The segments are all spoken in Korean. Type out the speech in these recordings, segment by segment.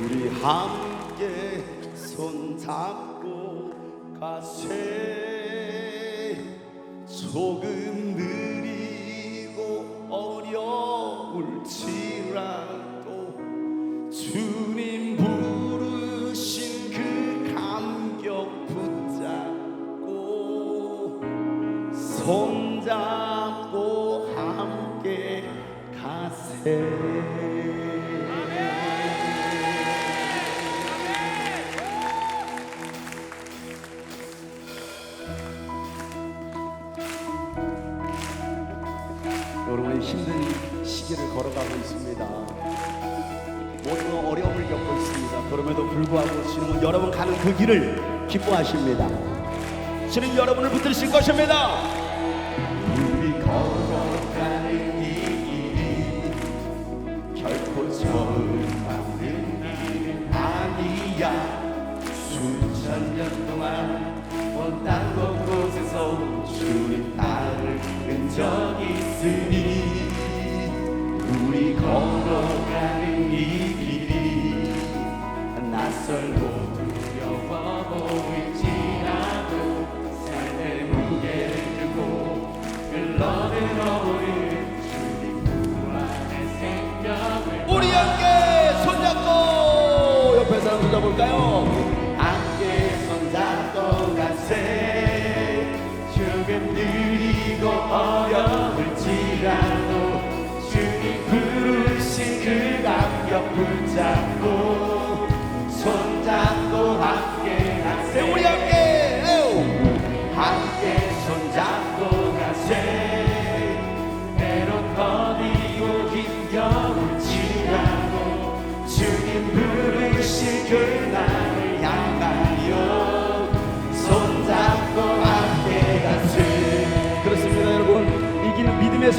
우리 함께 손잡고 가세. 조금 느리고 어려울지라도 주님 부르신 그 감격 붙잡고 손잡고 함께 가세 모두 어려움을 겪고 있습니다. 그럼에도 불구하고 주님은 여러분 가는 그 길을 기뻐하십니다. 주님 여러분을 붙드실 것입니다. 우리 걸어가는 이 길이 결코 처음 만든 일 아니야. 수천 년 동안 먼땅 곳곳에서 주님 나를 끈적 있으니 우리 걸어가 옆에 사람 손잡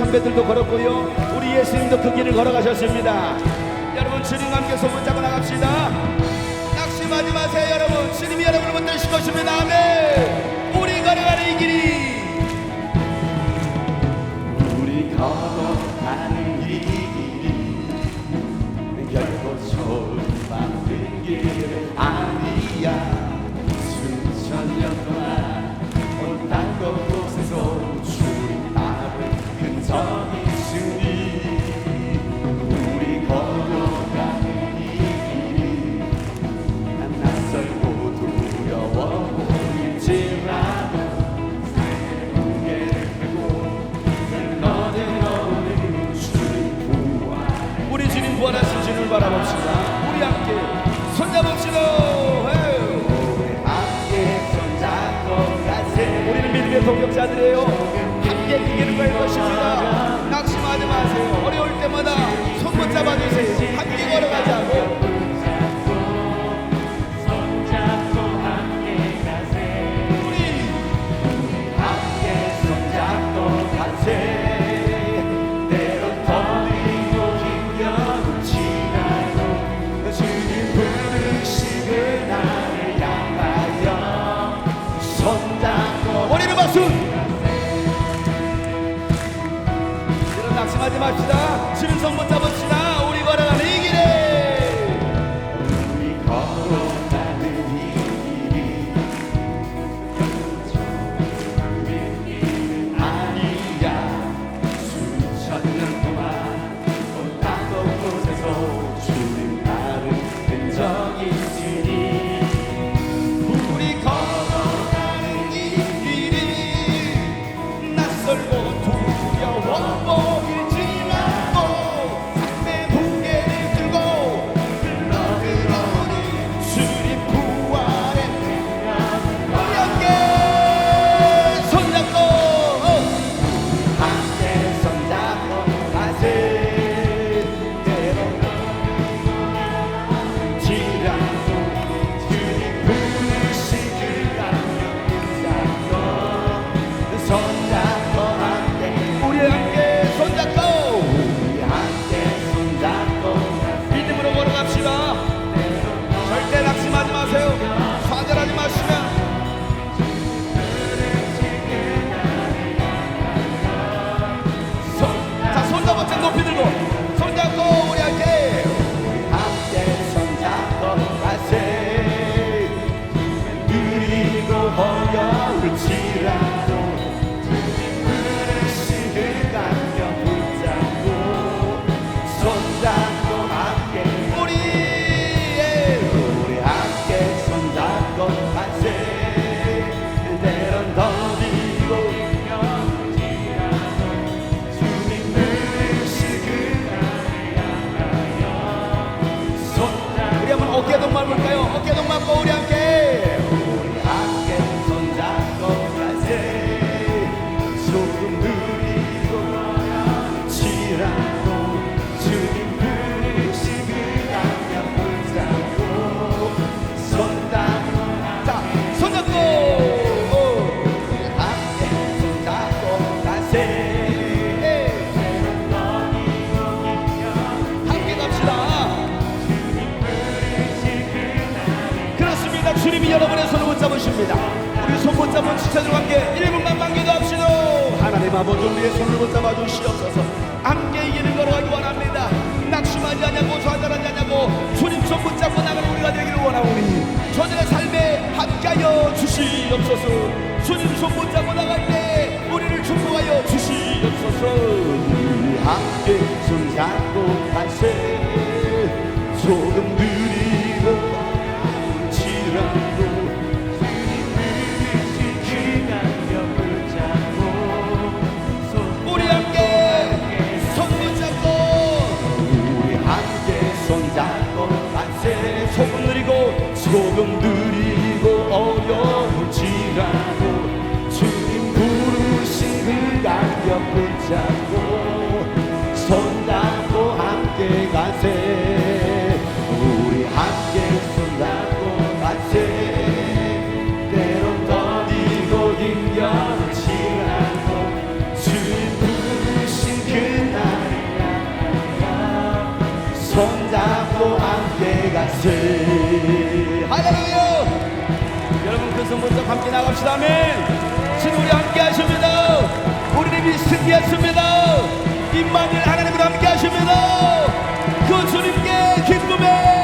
선배들도 걸었고요. 우리 예수님도 그 길을 걸어가셨습니다. 여러분 주님 함께 손붙잡고 나갑시다. 낙심하지 마세요 여러분. 주님이 여러분을 붙드실 것입니다. 아멘. 우리 걸어가는 이 길이. 우리 걸어가 song. 하지 맙시다. 11성 먼저 朋友一起来。 주님이 여러분의 손을 붙잡으십니다. 우리 손 붙잡은 지체들과 함께 1분만 만기도 합시다. 하나님 아버지 우리의 손을 붙잡아 주시옵소서. 함께 이기는 걸어가기 원합니다. 낙심하지 않냐고 좌절하지 않냐고 주님 손 붙잡고 나가는 우리가 되기를 원하오니 저들의 삶에 함께하여 주시옵소서. 주님 손 붙잡고 만세 조금 느리고 조금 느리고 어려울지라도 주님 부르신 그 간격 붙잡고 손잡고 함께 가세. 우리 함께 합시다 아멘. 주님 우리 함께 하십니다. 우리님이 승리했습니다. 임만일 하나님과 함께 하십니다. 그 주님께 기쁨의